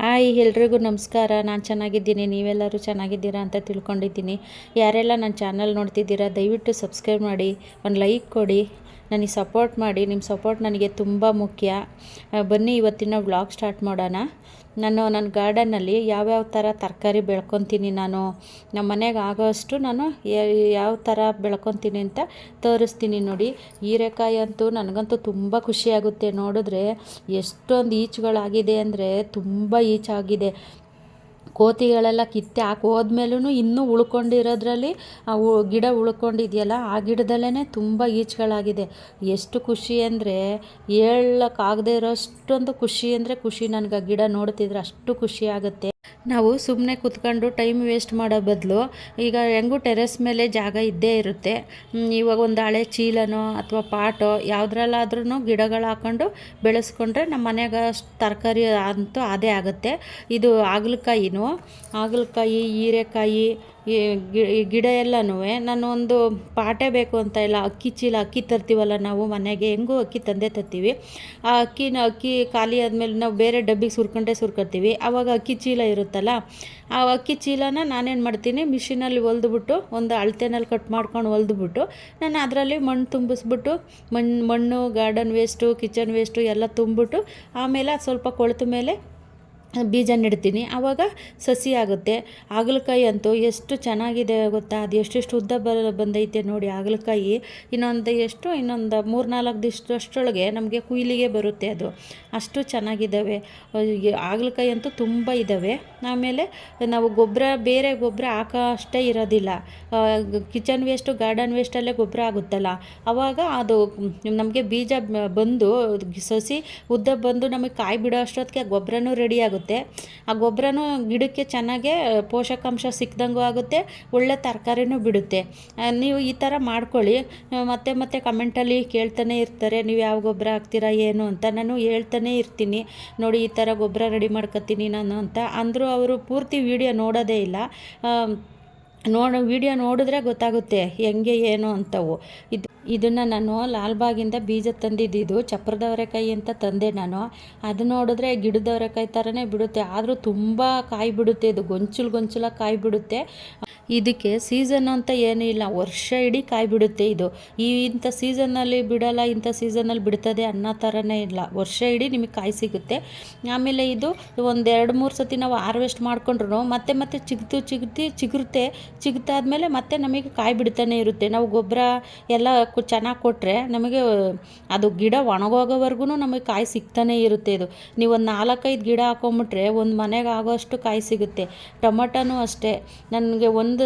Hi, ಎಲ್ರಿಗೂ ನಮಸ್ಕಾರ. ನಾನು ಚೆನ್ನಾಗಿದ್ದೀನಿ. ನೀವೆಲ್ಲರೂ ಚೆನ್ನಾಗಿದ್ದೀರಾ ಅಂತ ತಿಳ್ಕೊಂಡಿದ್ದೀನಿ. ಯಾರೆಲ್ಲ ನನ್ನ ಚಾನಲ್ ನೋಡ್ತಿದ್ದೀರಾ, ದಯವಿಟ್ಟು ಸಬ್ಸ್ಕ್ರೈಬ್ ಮಾಡಿ. ಒಂದು ಲೈಕ್ ಕೊಡಿ. ನನಗೆ ಸಪೋರ್ಟ್ ಮಾಡಿ ನಿಮ್ಮ ಸಪೋರ್ಟ್ ನನಗೆ ತುಂಬ ಮುಖ್ಯ. ಬನ್ನಿ ಇವತ್ತಿನ ವ್ಲಾಗ್ ಸ್ಟಾರ್ಟ್ ಮಾಡೋಣ. ನಾನು ನನ್ನ ಗಾರ್ಡನ್ನಲ್ಲಿ ಯಾವ್ಯಾವ ಥರ ತರಕಾರಿ ಬೆಳ್ಕೊತೀನಿ ನಾನು, ನಮ್ಮ ಮನೆಗೆ ಆಗೋಷ್ಟು ನಾನು ಯಾವ ಥರ ಬೆಳ್ಕೊತೀನಿ ಅಂತ ತೋರಿಸ್ತೀನಿ ನೋಡಿ. ಹೀರೆಕಾಯಿ ಅಂತೂ ನನಗಂತೂ ತುಂಬ ಖುಷಿಯಾಗುತ್ತೆ. ನೋಡಿದ್ರೆ ಎಷ್ಟೊಂದು ಈಚುಗಳಾಗಿದೆ ಅಂದರೆ ತುಂಬ ಈಚಾಗಿದೆ. ಕೋತಿಗಳೆಲ್ಲ ಕಿತ್ತೆ ಹಾಕಿ ಹೋದ್ಮೇಲೂ ಇನ್ನೂ ಉಳ್ಕೊಂಡಿರೋದ್ರಲ್ಲಿ ಆ ಗಿಡ ಉಳ್ಕೊಂಡಿದೆಯಲ್ಲ, ಆ ಗಿಡದಲ್ಲೇ ತುಂಬ ಈಚುಗಳಾಗಿದೆ. ಎಷ್ಟು ಖುಷಿ ಅಂದರೆ, ಹೇಳಕ್ಕಾಗದೇ ಇರೋಷ್ಟೊಂದು ಖುಷಿ ಅಂದರೆ ಖುಷಿ. ನನಗೆ ಆ ಗಿಡ ನೋಡ್ತಿದ್ರೆ ಅಷ್ಟು ಖುಷಿ ಆಗುತ್ತೆ. ನಾವು ಸುಮ್ಮನೆ ಕೂತ್ಕೊಂಡು ಟೈಮ್ ವೇಸ್ಟ್ ಮಾಡೋ ಬದಲು ಈಗ ಹೆಂಗೂ ಟೆರೆಸ್ ಮೇಲೆ ಜಾಗ ಇದ್ದೇ ಇರುತ್ತೆ. ಇವಾಗ ಒಂದು ಹಳೆ ಚೀಲನೋ ಅಥವಾ ಪಾಟೋ ಯಾವುದ್ರಲ್ಲಾದ್ರೂ ಗಿಡಗಳು ಹಾಕ್ಕೊಂಡು ಬೆಳೆಸ್ಕೊಂಡ್ರೆ ನಮ್ಮ ಮನೆಗೆ ತರಕಾರಿ ಅಂತೂ ಅದೇ ಆಗುತ್ತೆ. ಇದು ಹಾಗಲಕಾಯಿನೂ, ಹಾಗಲಕಾಯಿ, ಹೀರೆಕಾಯಿ ಈ ಗಿಡ ಎಲ್ಲನೂ ನಾನು ಒಂದು ಪಾಟೇ ಬೇಕು ಅಂತ ಇಲ್ಲ ಅಕ್ಕಿ ಚೀಲ, ಅಕ್ಕಿ ತರ್ತೀವಲ್ಲ ನಾವು ಮನೆಗೆ, ಹೆಂಗೂ ಅಕ್ಕಿ ತಂದೆ ತರ್ತೀವಿ. ಆ ಅಕ್ಕಿನ, ಅಕ್ಕಿ ಖಾಲಿ ಆದಮೇಲೆ ನಾವು ಬೇರೆ ಡಬ್ಬಿಗೆ ಸುರ್ಕೊಂಡೇ ಸುರ್ಕೊತೀವಿ. ಆವಾಗ ಅಕ್ಕಿ ಚೀಲ ಇರುತ್ತಲ್ಲ, ಆ ಅಕ್ಕಿ ಚೀಲನ ನಾನೇನು ಮಾಡ್ತೀನಿ, ಮಿಷಿನಲ್ಲಿ ಹೊಲ್ದುಬಿಟ್ಟು ಒಂದು ಅಳತೆನಲ್ಲಿ ಕಟ್ ಮಾಡ್ಕೊಂಡು ಹೊಲ್ದುಬಿಟ್ಟು ನಾನು ಅದರಲ್ಲಿ ಮಣ್ಣು ತುಂಬಿಸ್ಬಿಟ್ಟು ಮಣ್ಣು ಮಣ್ಣು, ಗಾರ್ಡನ್ ವೇಸ್ಟು, ಕಿಚನ್ ವೇಸ್ಟು ಎಲ್ಲ ತುಂಬಿಬಿಟ್ಟು ಆಮೇಲೆ ಸ್ವಲ್ಪ ಕೊಳೆತ ಮೇಲೆ ಬೀಜ ನೆಡ್ತೀನಿ. ಆವಾಗ ಸಸಿ ಆಗುತ್ತೆ. ಹಾಗಲಕಾಯಿ ಅಂತೂ ಎಷ್ಟು ಚೆನ್ನಾಗಿದೆ ಗೊತ್ತಾ? ಅದು ಎಷ್ಟೆಷ್ಟು ಉದ್ದ ಬ, ಬಂದೈತೆ ನೋಡಿ ಹಾಗಲಕಾಯಿ. ಇನ್ನೊಂದು ಎಷ್ಟು? ಇನ್ನೊಂದು ಮೂರು ನಾಲ್ಕು ದಿವಸದಷ್ಟರೊಳಗೆ ನಮಗೆ ಕುಯ್ಲಿಗೆ ಬರುತ್ತೆ ಅದು. ಅಷ್ಟು ಚೆನ್ನಾಗಿದ್ದಾವೆ. ಹಾಗಲಕಾಯಿ ಅಂತೂ ತುಂಬ ಇದ್ದಾವೆ. ಆಮೇಲೆ ನಾವು ಗೊಬ್ಬರ, ಬೇರೆ ಗೊಬ್ಬರ ಹಾಕೋ ಅಷ್ಟೇ ಇರೋದಿಲ್ಲ ಕಿಚನ್ ವೇಸ್ಟು, ಗಾರ್ಡನ್ ವೇಸ್ಟಲ್ಲೇ ಗೊಬ್ಬರ ಆಗುತ್ತಲ್ಲ. ಆವಾಗ ಅದು ನಮಗೆ ಬೀಜ ಬಂದು ಸಸಿ ಉದ್ದ ಬಂದು ನಮಗೆ ಕಾಯಿ ಬಿಡೋ ಅಷ್ಟೊತ್ತಿಗೆ ಗೊಬ್ಬರನೂ ರೆಡಿ ಆಗುತ್ತೆ. ಆ ಗೊಬ್ಬರನೂ ಗಿಡಕ್ಕೆ ಚೆನ್ನಾಗೆ ಪೋಷಕಾಂಶ ಸಿಕ್ದಂಗೂ ಆಗುತ್ತೆ, ಒಳ್ಳೆ ತರಕಾರಿನೂ ಬಿಡುತ್ತೆ. ನೀವು ಈ ಥರ ಮಾಡ್ಕೊಳ್ಳಿ. ಮತ್ತೆ ಮತ್ತೆ ಕಮೆಂಟಲ್ಲಿ ಕೇಳ್ತಾನೆ ಇರ್ತಾರೆ, ನೀವು ಯಾವ ಗೊಬ್ಬರ ಹಾಕ್ತೀರಾ, ಏನು? ಅಂತ. ನಾನು ಹೇಳ್ತಾನೆ ಇರ್ತೀನಿ. ನೋಡಿ, ಈ ಥರ ಗೊಬ್ಬರ ರೆಡಿ ಮಾಡ್ಕೊತೀನಿ ನಾನು ಅಂತ. ಅಂದರೂ ಅವರು ಪೂರ್ತಿ ವಿಡಿಯೋ ನೋಡೋದೇ ಇಲ್ಲ. ನೋಡ, ವಿಡಿಯೋ ನೋಡಿದ್ರೆ ಗೊತ್ತಾಗುತ್ತೆ, ಹೆಂಗೆ, ಏನು ಅಂತವು. ಇದು, ಇದನ್ನು ನಾನು ಲಾಲ್ಬಾಗಿಂದ ಬೀಜ ತಂದಿದ್ದಿದ್ದು ಚಪ್ರದವರೆಕಾಯಿ ಅಂತ ತಂದೆ ನಾನು. ಅದು ನೋಡಿದ್ರೆ ಗಿಡದವರೆಕಾಯಿ ಥರನೇ ಬಿಡುತ್ತೆ. ಆದರೂ ತುಂಬ ಕಾಯಿ ಬಿಡುತ್ತೆ, ಇದು ಗೊಂಚಲು ಗೊಂಚಲ ಕಾಯಿ ಬಿಡುತ್ತೆ. ಇದಕ್ಕೆ ಸೀಸನ್ ಅಂತ ಏನೂ ಇಲ್ಲ. ವರ್ಷ ಇಡೀ ಕಾಯಿ ಬಿಡುತ್ತೆ ಇದು. ಈ ಇಂಥ ಸೀಸನ್ನಲ್ಲಿ ಬಿಡಲ್ಲ, ಇಂಥ ಸೀಸನಲ್ಲಿ ಬಿಡ್ತದೆ ಅನ್ನೋ ಥರನೇ ಇಲ್ಲ. ವರ್ಷ ಇಡೀ ನಿಮಗೆ ಕಾಯಿ ಸಿಗುತ್ತೆ. ಆಮೇಲೆ ಇದು ಒಂದು ಎರಡು ಮೂರು ಸತಿ ನಾವು ಹಾರ್ವೆಸ್ಟ್ ಮಾಡ್ಕೊಂಡ್ರು ಮತ್ತೆ ಮತ್ತೆ ಚಿಗ್ತು ಚಿಗ್ತಿ ಚಿಗುರುತ್ತೆ. ಚಿಗ್ತಾದ್ಮೇಲೆ ಮತ್ತೆ ನಮಗೆ ಕಾಯಿ ಬಿಡ್ತಾನೆ ಇರುತ್ತೆ. ನಾವು ಗೊಬ್ಬರ ಎಲ್ಲ ಚೆನ್ನಾಗಿ ಕೊಟ್ಟರೆ ನಮಗೆ ಅದು ಗಿಡ ಒಣಗೋಗೋವರೆಗೂ ನಮಗೆ ಕಾಯಿ ಸಿಗ್ತಾನೆ ಇರುತ್ತೆ ಇದು. ನೀವು ಒಂದು ನಾಲ್ಕೈದು ಗಿಡ ಹಾಕೊಂಬಿಟ್ರೆ ಒಂದು ಮನೆಗೆ ಆಗೋಷ್ಟು ಕಾಯಿ ಸಿಗುತ್ತೆ. ಟೊಮಟನೂ ಅಷ್ಟೇ. ನನಗೆ ಒಂದು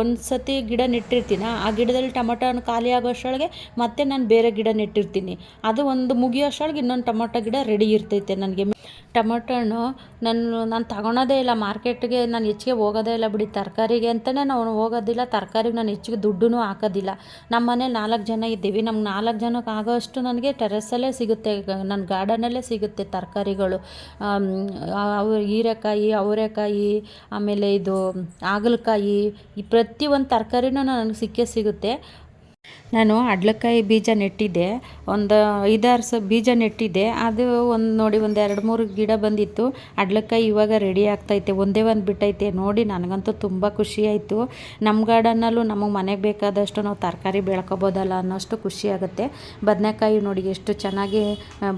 ಒಂದು ಸತಿ ಗಿಡ ನೆಟ್ಟಿರ್ತೀನಿ ಆ ಗಿಡದಲ್ಲಿ ಟೊಮಟೊ ಹಣ್ಣು ಖಾಲಿ ಆಗೋಷ್ಟರೊಳಗೆ ಮತ್ತೆ ನಾನು ಬೇರೆ ಗಿಡ ನೆಟ್ಟಿರ್ತೀನಿ ಅದು ಒಂದು ಮುಗಿಯೋಷ್ಟರೊಳಗೆ ಇನ್ನೊಂದು ಟೊಮಟೊ ಗಿಡ ರೆಡಿ ಇರ್ತೈತೆ ನನಗೆ. ಟೊಮಟೊ ಹಣ್ಣು ನಾನು ನಾನು ತಗೊಳೋದೇ ಇಲ್ಲ, ಮಾರ್ಕೆಟ್ಗೆ ನಾನು ಹೆಚ್ಚಿಗೆ ಹೋಗೋದೇ ಇಲ್ಲ ಬಿಡಿ, ತರಕಾರಿಗೆ ಅಂತಲೇ ನಾವು ಹೋಗೋದಿಲ್ಲ, ತರಕಾರಿಗೆ ನಾನು ಹೆಚ್ಚಿಗೆ ದುಡ್ಡೂ ಹಾಕೋದಿಲ್ಲ. ನಮ್ಮ ಮನೇಲಿ ನಾಲ್ಕು ಜನ ಇದ್ದೀವಿ, ನಮ್ಗೆ ನಾಲ್ಕು ಜನಕ್ಕೆ ಆಗೋಷ್ಟು ನನಗೆ ಟೆರೆಸಲ್ಲೇ ಸಿಗುತ್ತೆ, ನನ್ನ ಗಾರ್ಡನಲ್ಲೇ ಸಿಗುತ್ತೆ ತರಕಾರಿಗಳು. ಅವು ಹೀರೆಕಾಯಿ, ಅವರೆಕಾಯಿ, ಆಮೇಲೆ ಇದು ಹಾಗಲಕಾಯಿ, ಈ ಪ್ರತಿಯೊಂದು ತರಕಾರಿನೂ ನನಗೆ ಸಿಕ್ಕೇ ಸಿಗುತ್ತೆ. ನಾನು ಅಡ್ಲಕಾಯಿ ಬೀಜ ನೆಟ್ಟಿದ್ದೆ. ಒಂದು ಐದಾರು ಸ ಬೀಜ ನೆಟ್ಟಿದ್ದೆ. ಅದು ಒಂದು ನೋಡಿ ಒಂದು ಎರಡು ಮೂರು ಗಿಡ ಬಂದಿತ್ತು. ಅಡ್ಲಕಾಯಿ ಇವಾಗ ರೆಡಿ ಆಗ್ತೈತೆ. ಒಂದೇ ಒಂದು ಬಿಟ್ಟೈತೆ. ನೋಡಿ ನನಗಂತೂ ತುಂಬ ಖುಷಿ ಆಯಿತು. ನಮ್ಮ ಗಾರ್ಡನ್ನಲ್ಲೂ ನಮಗೆ ಮನೆಗೆ ಬೇಕಾದಷ್ಟು ನಾವು ತರಕಾರಿ ಬೆಳ್ಕೊಬೋದಲ್ಲ ಅನ್ನೋಷ್ಟು ಖುಷಿ ಆಗುತ್ತೆ. ಬದನೆಕಾಯಿ ನೋಡಿ ಎಷ್ಟು ಚೆನ್ನಾಗಿ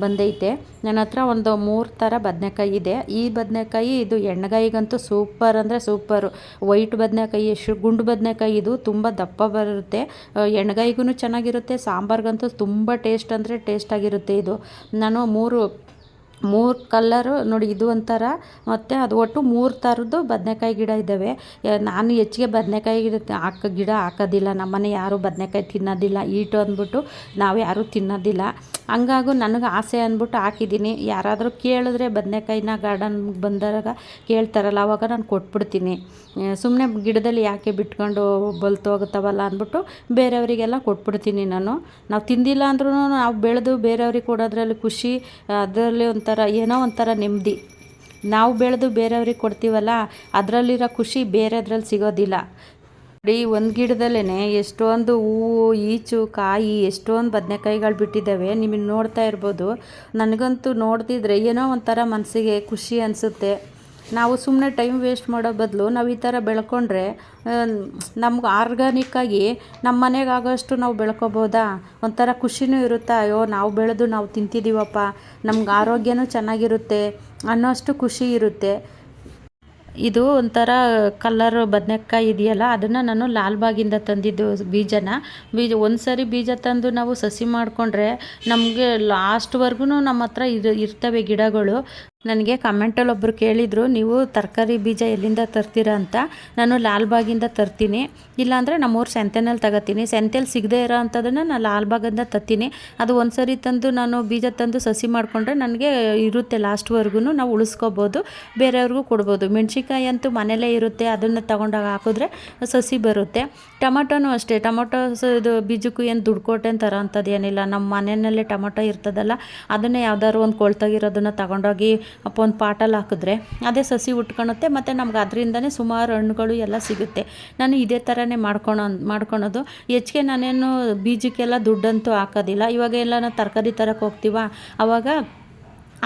ಬಂದೈತೆ. ನನ್ನ ಹತ್ರ ಒಂದು ಮೂರು ಥರ ಬದನೆಕಾಯಿ ಇದೆ. ಈ ಬದನೆಕಾಯಿ ಇದು ಎಣ್ಣೆಗಾಯಿಗಂತೂ ಸೂಪರ್ ಅಂದರೆ ಸೂಪರು. ವೈಟ್ ಬದನೆಕಾಯಿ, ಶು, ಗುಂಡು ಬದನೆಕಾಯಿ ಇದು ತುಂಬ ದಪ್ಪ ಬರುತ್ತೆ. ಎಣ್ಣೆಗಾಯಿಗೂ ಚೆನ್ನಾಗಿರುತ್ತೆ, ಸಾಂಬಾರ್ಗಂತೂ ತುಂಬ ಟೇಸ್ಟ್ ಅಂದರೆ ಟೇಸ್ಟ್ ಆಗಿರುತ್ತೆ ಇದು. ನಾನು ಮೂರು ಮೂರು ಕಲ್ಲರು ನೋಡಿ ಇದು ಒಂಥರ, ಮತ್ತು ಅದು ಒಟ್ಟು ಮೂರು ಥರದ್ದು ಬದನೆಕಾಯಿ ಗಿಡ ಇದ್ದಾವೆ. ನಾನು ಹೆಚ್ಚಿಗೆ ಬದನೆಕಾಯಿ ಹಾಕೋ, ಗಿಡ ಹಾಕೋದಿಲ್ಲ. ನಮ್ಮನೆ ಯಾರು ಬದನೆಕಾಯಿ ತಿನ್ನೋದಿಲ್ಲ. ಈಟು ಅಂದ್ಬಿಟ್ಟು ನಾವು ಯಾರೂ ತಿನ್ನೋದಿಲ್ಲ. ಹಂಗಾಗೂ ನನಗೆ ಆಸೆ ಅಂದ್ಬಿಟ್ಟು ಹಾಕಿದ್ದೀನಿ. ಯಾರಾದರೂ ಕೇಳಿದ್ರೆ ಬದನೆಕಾಯಿನ ಗಾರ್ಡನ್ಗೆ ಬಂದಾಗ ಕೇಳ್ತಾರಲ್ಲ, ಅವಾಗ ನಾನು ಕೊಟ್ಬಿಡ್ತೀನಿ. ಸುಮ್ಮನೆ ಗಿಡದಲ್ಲಿ ಯಾಕೆ ಬಿಟ್ಕೊಂಡು ಬಲ್ತೋಗುತ್ತವಲ್ಲ ಅಂದ್ಬಿಟ್ಟು ಬೇರೆಯವರಿಗೆಲ್ಲ ಕೊಟ್ಬಿಡ್ತೀನಿ ನಾನು. ನಾವು ತಿಂದಿಲ್ಲ ಅಂದ್ರೂ ನಾವು ಬೆಳೆದು ಬೇರೆಯವ್ರಿಗೆ ಕೊಡೋದ್ರಲ್ಲಿ ಖುಷಿ, ಅದರಲ್ಲಿ ಒಂಥರ ಏನೋ ಒಂಥರ ನೆಮ್ಮದಿ. ನಾವು ಬೆಳೆದು ಬೇರೆಯವ್ರಿಗೆ ಕೊಡ್ತೀವಲ್ಲ, ಅದರಲ್ಲಿರೋ ಖುಷಿ ಬೇರೆದ್ರಲ್ಲಿ ಸಿಗೋದಿಲ್ಲ. ನೋಡಿ ಒಂದು ಗಿಡದಲ್ಲೇ ಎಷ್ಟೊಂದು ಹೂವು, ಈಚು, ಕಾಯಿ, ಎಷ್ಟೊಂದು ಬದನೆಕಾಯಿಗಳು ಬಿಟ್ಟಿದ್ದಾವೆ. ನಿಮಗೆ ನೋಡ್ತಾ ಇರ್ಬೋದು. ನನಗಂತೂ ನೋಡ್ತಿದ್ರೆ ಏನೋ ಒಂಥರ ಮನಸ್ಸಿಗೆ ಖುಷಿ ಅನಿಸುತ್ತೆ. ನಾವು ಸುಮ್ಮನೆ ಟೈಮ್ ವೇಸ್ಟ್ ಮಾಡೋ ಬದಲು ನಾವು ಈ ಥರ ಬೆಳ್ಕೊಂಡ್ರೆ ನಮ್ಗೆ ಆರ್ಗಾನಿಕ್ಕಾಗಿ ನಮ್ಮ ಮನೆಗೆ ಆಗೋಷ್ಟು ನಾವು ಬೆಳ್ಕೊಬೋದಾ? ಒಂಥರ ಖುಷಿನೂ ಇರುತ್ತೆ. ಅಯ್ಯೋ, ನಾವು ಬೆಳೆದು ನಾವು ತಿಂತಿದ್ದೀವಪ್ಪ ನಮ್ಗೆ ಆರೋಗ್ಯನೂ ಚೆನ್ನಾಗಿರುತ್ತೆ ಅನ್ನೋಷ್ಟು ಖುಷಿ ಇರುತ್ತೆ. ಇದು ಒಂಥರ ಕಲ್ಲರ್ ಬದನೆಕಾಯಿ ಇದೆಯಲ್ಲ, ಅದನ್ನು ನಾನು ಲಾಲ್ಬಾಗಿಂದ ತಂದಿದ್ದು ಬೀಜನ. ಬೀಜ ಒಂದು ಸರಿ ಬೀಜ ತಂದು ನಾವು ಸಸಿ ಮಾಡಿಕೊಂಡ್ರೆ ನಮಗೆ ಲಾಸ್ಟ್ವರೆಗೂ ನಮ್ಮ ಹತ್ರ ಇರ್ತವೆ ಗಿಡಗಳು. ನನಗೆ ಕಮೆಂಟಲ್ಲಿ ಒಬ್ಬರು ಕೇಳಿದರು, ನೀವು ತರಕಾರಿ ಬೀಜ ಎಲ್ಲಿಂದ ತರ್ತೀರಾ ಅಂತ? ನಾನು ಲಾಲ್ಬಾಗಿಂದ ತರ್ತೀನಿ. ಇಲ್ಲಾಂದರೆ ನಮ್ಮೂರು ಸೆಂತೆನಲ್ಲಿ ತಗೋತೀನಿ. ಸಂತೆಯಲ್ಲಿ ಸಿಗದೇ ಇರೋ ಅಂಥದ್ದನ್ನು ನಾನು ಲಾಲ್ಬಾಗಿಂದ ತತ್ತೀನಿ. ಅದು ಒಂದು ಸರಿ ತಂದು ನಾನು ಬೀಜ ತಂದು ಸಸಿ ಮಾಡಿಕೊಂಡ್ರೆ ನನಗೆ ಇರುತ್ತೆ ಲಾಸ್ಟ್ವರೆಗೂ ನಾವು ಉಳಿಸ್ಕೋಬೋದು. ಬೇರೆಯವ್ರಿಗೂ ಕೊಡ್ಬೋದು. ಮೆಣ್ಸಿನ್ಕಾಯಿ ಅಂತೂ ಮನೇಲೇ ಇರುತ್ತೆ. ಅದನ್ನು ತಗೊಂಡಾಗ ಹಾಕಿದ್ರೆ ಸಸಿ ಬರುತ್ತೆ. ಟೊಮೊಟೋನೂ ಅಷ್ಟೇ. ಟೊಮೊಟೊ ಇದು ಬೀಜಕ್ಕೂ ಏನು ದುಡ್ಡು ಕೊಟ್ಟೆ ಅಂಥದ್ದು ಏನಿಲ್ಲ. ನಮ್ಮ ಮನೆಯಲ್ಲೇ ಟೊಮೊಟೊ ಇರ್ತದಲ್ಲ, ಅದನ್ನೇ ಯಾವ್ದಾದ್ರು ಒಂದು ಕೊಳ್ತಾಗಿರೋದನ್ನು ತಗೊಂಡೋಗಿ ಅಪ್ಪ ಒಂದು ಪಾಟಲ್ಲಿ ಹಾಕಿದ್ರೆ ಅದೇ ಸಸಿ ಉಟ್ಕೊಳುತ್ತೆ ಮತ್ತು ನಮ್ಗೆ ಅದರಿಂದನೇ ಸುಮಾರು ಹಣ್ಣುಗಳು ಎಲ್ಲ ಸಿಗುತ್ತೆ. ನಾನು ಇದೇ ಥರನೇ ಮಾಡ್ಕೊಳೋ ಮಾಡ್ಕೊಳೋದು. ಹೆಚ್ಚಿಗೆ ನಾನೇನು ಬೀಜಕ್ಕೆಲ್ಲ ದುಡ್ಡಂತೂ ಹಾಕೋದಿಲ್ಲ. ಇವಾಗ ಎಲ್ಲ ನಾವು ತರಕಾರಿ ತರಕ್ಕೆ ಹೋಗ್ತೀವ? ಆವಾಗ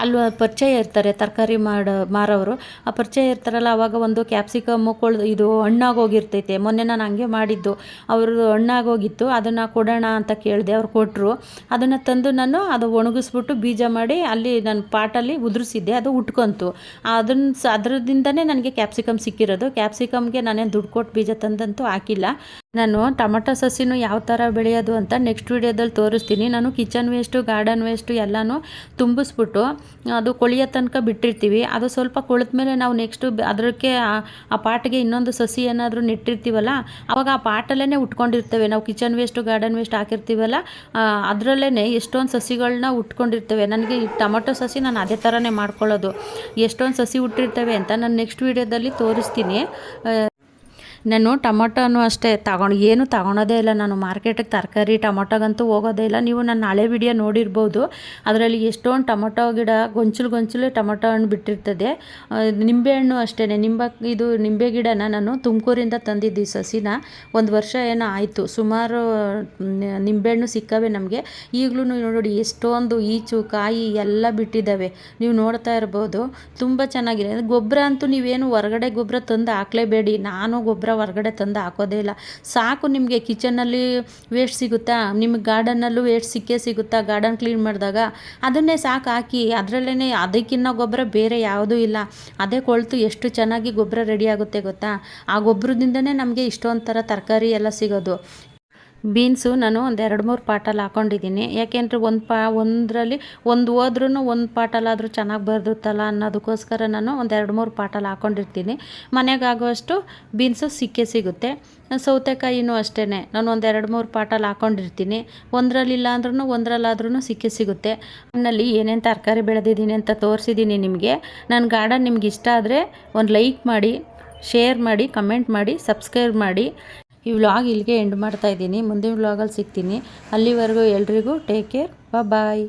ಅಲ್ಲಿ ಪರಿಚಯ ಇರ್ತಾರೆ, ತರಕಾರಿ ಮಾಡೋ ಮಾರೋರು ಆ ಪರಿಚಯ ಇರ್ತಾರಲ್ಲ ಆವಾಗ ಒಂದು ಕ್ಯಾಪ್ಸಿಕಮ್ಮು ಕೊಳ್, ಇದು ಹಣ್ಣಾಗೋಗಿರ್ತೈತೆ. ಮೊನ್ನೆ ನಾನು ಹಂಗೆ ಮಾಡಿದ್ದು. ಅವ್ರದ್ದು ಹಣ್ಣಾಗೋಗಿತ್ತು, ಅದನ್ನು ಕೊಡೋಣ ಅಂತ ಕೇಳಿದೆ, ಅವ್ರು ಕೊಟ್ಟರು ಅದನ್ನು ತಂದು ನಾನು ಅದು ಒಣಗಿಸ್ಬಿಟ್ಟು ಬೀಜ ಮಾಡಿ ಅಲ್ಲಿ ನನ್ನ ಪಾಟಲ್ಲಿ ಉದುರಿಸಿದ್ದೆ, ಅದು ಉಟ್ಕೊಂತು. ಅದನ್ನ ಅದರಿಂದನೇ ನನಗೆ ಕ್ಯಾಪ್ಸಿಕಮ್ ಸಿಕ್ಕಿರೋದು. ಕ್ಯಾಪ್ಸಿಕಮ್ಗೆ ನಾನೇನು ದುಡ್ಡು ಕೊಟ್ಟು ಬೀಜ ತಂದಂತೂ ಹಾಕಿಲ್ಲ. ನಾನು ಟೊಮಟೊ ಸಸಿನೂ ಯಾವ ಥರ ಬೆಳೆಯೋದು ಅಂತ ನೆಕ್ಸ್ಟ್ ವೀಡಿಯೋದಲ್ಲಿ ತೋರಿಸ್ತೀನಿ. ನಾನು ಕಿಚನ್ ವೇಸ್ಟು ಗಾರ್ಡನ್ ವೇಸ್ಟು ಎಲ್ಲನೂ ತುಂಬಿಸ್ಬಿಟ್ಟು ಅದು ಕೊಳಿಯೋ ತನಕ ಬಿಟ್ಟಿರ್ತೀವಿ. ಅದು ಸ್ವಲ್ಪ ಮೇಲೆ ನಾವು ನೆಕ್ಸ್ಟು ಅದಕ್ಕೆ ಆ ಪಾಟ್ಗೆ ಇನ್ನೊಂದು ಸಸಿ ಏನಾದರೂ ನೆಟ್ಟಿರ್ತೀವಲ್ಲ, ಅವಾಗ ಆ ಪಾಟಲ್ಲೇ ಉಟ್ಕೊಂಡಿರ್ತೇವೆ. ನಾವು ಕಿಚನ್ ವೇಸ್ಟು ಗಾರ್ಡನ್ ವೇಸ್ಟ್ ಹಾಕಿರ್ತೀವಲ್ಲ ಅದರಲ್ಲೇ ಎಷ್ಟೊಂದು ಸಸಿಗಳನ್ನ ಉಟ್ಕೊಂಡಿರ್ತೇವೆ. ನನಗೆ ಈ ಟೊಮೊಟೊ ಸಸಿ ನಾನು ಅದೇ ಥರನೇ ಮಾಡ್ಕೊಳ್ಳೋದು. ಎಷ್ಟೊಂದು ಸಸಿ ಹುಟ್ಟಿರ್ತೇವೆ ಅಂತ ನಾನು ನೆಕ್ಸ್ಟ್ ವೀಡಿಯೋದಲ್ಲಿ ತೋರಿಸ್ತೀನಿ. ನಾನು ಟೊಮೊಟೊನೂ ಅಷ್ಟೇ ತಗೊಂಡು, ಏನು ತಗೊಳೋದೇ ಇಲ್ಲ. ನಾನು ಮಾರ್ಕೆಟಿಗೆ ತರಕಾರಿ, ಟೊಮೊಟೊಗಂತೂ ಹೋಗೋದೇ ಇಲ್ಲ. ನೀವು ನನ್ನ ಹಳೆ ವಿಡಿಯೋ ನೋಡಿರ್ಬೋದು. ಅದರಲ್ಲಿ ಎಷ್ಟೊಂದು ಟೊಮೊಟೊ ಗಿಡ ಗೊಂಚಲು ಗೊಂಚಲು ಟೊಮೊಟೊ ಹಣ್ಣು ಬಿಟ್ಟಿರ್ತದೆ. ನಿಂಬೆಹಣ್ಣು ಅಷ್ಟೇ ನಿಂಬೆ, ಇದು ನಿಂಬೆ ಗಿಡನ ನಾನು ತುಮಕೂರಿಂದ ತಂದಿದ್ದು ಈ ಸಸಿನ. ಒಂದು ವರ್ಷ ಏನೋ ಆಯಿತು. ಸುಮಾರು ನಿಂಬೆಹಣ್ಣು ಸಿಕ್ಕವೆ ನಮಗೆ. ಈಗಲೂ ನೋಡಿ ಎಷ್ಟೊಂದು ಈಚು, ಕಾಯಿ ಎಲ್ಲ ಬಿಟ್ಟಿದ್ದಾವೆ. ನೀವು ನೋಡ್ತಾ ಇರ್ಬೋದು. ತುಂಬ ಚೆನ್ನಾಗಿದೆ. ಗೊಬ್ಬರ ಅಂತೂ ನೀವೇನು ಹೊರಗಡೆ ಗೊಬ್ಬರ ತಂದು ಹಾಕಲೇಬೇಡಿ. ನಾನು ಗೊಬ್ಬರ ಹೊರಗಡೆ ತಂದು ಹಾಕೋದೇ ಇಲ್ಲ. ಸಾಕು ನಿಮಗೆ ಕಿಚನಲ್ಲಿ ವೇಸ್ಟ್ ಸಿಗುತ್ತಾ? ನಿಮಗೆ ಗಾರ್ಡನ್ನಲ್ಲೂ ವೇಸ್ಟ್ ಸಿಕ್ಕೇ ಸಿಗುತ್ತಾ? ಗಾರ್ಡನ್ ಕ್ಲೀನ್ ಮಾಡಿದಾಗ ಅದನ್ನೇ ಸಾಕು ಹಾಕಿ. ಅದರಲ್ಲೇ ಅದಕ್ಕಿನ್ನ ಗೊಬ್ಬರ ಬೇರೆ ಯಾವುದೂ ಇಲ್ಲ. ಅದೇ ಕೊಳ್ತು ಎಷ್ಟು ಚೆನ್ನಾಗಿ ಗೊಬ್ಬರ ರೆಡಿ ಆಗುತ್ತೆ ಗೊತ್ತಾ? ಆ ಗೊಬ್ಬರದಿಂದನೇ ನಮಗೆ ಇಷ್ಟೊಂದು ಥರ ತರಕಾರಿ ಎಲ್ಲ ಸಿಗೋದು. ಬೀನ್ಸು ನಾನು ಒಂದು ಎರಡು ಮೂರು ಪಾಟಲ್ಲಿ ಹಾಕೊಂಡಿದ್ದೀನಿ. ಯಾಕೆಂದರೆ ಒಂದು ಪಾ ಒಂದರಲ್ಲಿ ಒಂದು ಹೋದ್ರೂ ಒಂದು ಪಾಟಲ್ಲಾದರೂ ಚೆನ್ನಾಗಿ ಬರ್ದುತ್ತಲ್ಲ ಅನ್ನೋದಕ್ಕೋಸ್ಕರ ನಾನು ಒಂದು ಎರಡು ಮೂರು ಪಾಟಲ್ಲಿ ಹಾಕೊಂಡಿರ್ತೀನಿ. ಮನೆಗಾಗುವಷ್ಟು ಬೀನ್ಸು ಸಿಕ್ಕೇ ಸಿಗುತ್ತೆ. ಸೌತೆಕಾಯಿನೂ ಅಷ್ಟೇ ನಾನು ಒಂದು ಎರಡು ಮೂರು ಪಾಟಲ್ಲಿ ಹಾಕೊಂಡಿರ್ತೀನಿ. ಒಂದರಲ್ಲಿಲ್ಲ ಅಂದ್ರೂ ಒಂದರಲ್ಲಾದ್ರೂ ಸಿಕ್ಕೇ ಸಿಗುತ್ತೆ. ನನ್ನಲ್ಲಿ ಏನೇನು ತರಕಾರಿ ಬೆಳೆದಿದ್ದೀನಿ ಅಂತ ತೋರಿಸಿದ್ದೀನಿ ನಿಮಗೆ. ನನ್ನ ಗಾರ್ಡನ್ ನಿಮ್ಗೆ ಇಷ್ಟ ಆದರೆ ಒಂದು ಲೈಕ್ ಮಾಡಿ, ಶೇರ್ ಮಾಡಿ, ಕಮೆಂಟ್ ಮಾಡಿ, ಸಬ್ಸ್ಕ್ರೈಬ್ ಮಾಡಿ. ಈ ವ್ಲಾಗ್ ಇಲ್ಲಿಗೆ ಎಂಡ್ ಮಾಡ್ತಾ ಇದ್ದೀನಿ. ಮುಂದಿನ ವ್ಲಾಗಲ್ಲಿ ಸಿಗ್ತೀನಿ. ಅಲ್ಲಿವರೆಗೂ ಎಲ್ರಿಗೂ ಟೇಕ್ ಕೇರ್ ಬಾಯ್